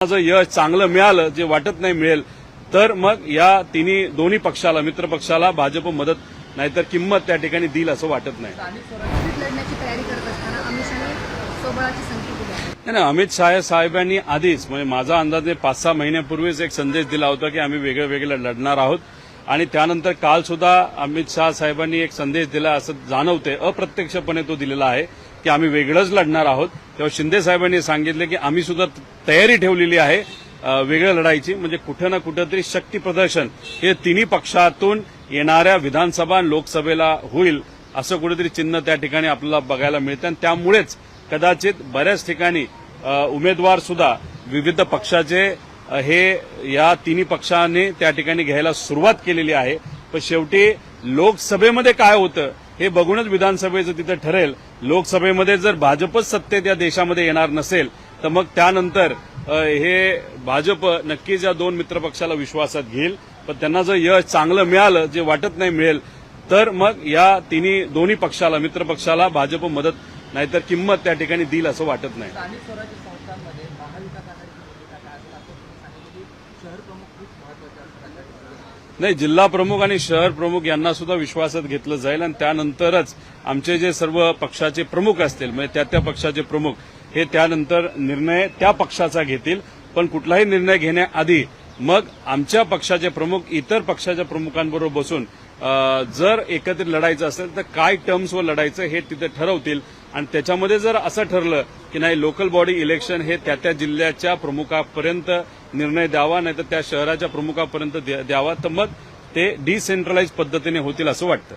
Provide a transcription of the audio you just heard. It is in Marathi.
जर यश चांगलं मिळालं जे वाटत नाही मिळेल तर मग या तिन्ही दोन्ही पक्षाला मित्र पक्षाला भाजप मदत नाहीतर किंमत त्या ठिकाणी देईल असं वाटत नाही. नाही, अमित शहा साहेबांनी आधीच म्हणजे माझा अंदाजे पाच सहा महिन्यापूर्वीच एक संदेश दिला होता की आम्ही वेगळे वेगळे लढणार आहोत. आणि त्यानंतर काल सुद्धा अमित शहा साहेबांनी एक संदेश दिला असं जाणवते अप्रत्यक्षपणे तो दिलेला आहे. की आम्ही वेगळंच लढणार आहोत. तेव्हा शिंदे साहेबांनी सांगितले की आम्ही सुद्धा तयारी ठेवलेली आहे वेगळं लढायची म्हणजे कुठं ना कुठंतरी शक्ती प्रदर्शन हे तिन्ही पक्षातून येणाऱ्या विधानसभा लोकसभेला होईल असं कुठेतरी चिन्ह त्या ठिकाणी आपल्याला बघायला मिळतं. आणि त्यामुळेच कदाचित बऱ्याच ठिकाणी उमेदवार सुद्धा विविध पक्षाचे हे या तिन्ही पक्षांनी त्या ठिकाणी घ्यायला सुरुवात केलेली आहे. पण शेवटी लोकसभेमध्ये काय होतं? हे बघूनच विधानसभेचं तिथं ठरेल. लोकसभेमध्ये जर भाजपच सत्तेत या देशामध्ये येणार नसेल तर मग त्यानंतर हे भाजप नक्कीच या दोन मित्रपक्षाला विश्वासात घेईल. पण त्यांना जर यश चांगलं मिळालं जे वाटत नाही मिळेल तर मग या तिन्ही दोन्ही पक्षाला मित्रपक्षाला भाजप मदत नाहीतर किंमत त्या ठिकाणी देईल असं वाटत नाही. नाही जिल्हा प्रमुख आणि शहर प्रमुख यांना सुद्धा विश्वासात घेतलं जाईल आणि त्यानंतरच आमचे जे सर्व पक्षाचे प्रमुख असतील म्हणजे त्या त्या पक्षाचे प्रमुख हे त्यानंतर निर्णय त्या पक्षाचा घेतील. पण कुठलाही निर्णय घेण्याआधी मग आमच्या पक्षाचे प्रमुख इतर पक्षाच्या प्रमुखांबरोबर बसून जर एकत्रित लढायचं असेल तर काय टर्म्सवर लढायचं हे तिथे ठरवतील. आणि त्याच्यामध्ये जर असं ठरलं की नाही लोकल बॉडी इलेक्शन हे त्या त्या जिल्ह्याच्या प्रमुखापर्यंत निर्णय द्यावा नाही तर त्या शहराच्या प्रमुखापर्यंत द्या- द्यावा तर मग ते डिसेंट्रलाइज पद्धतीने होतील असं वाटतं.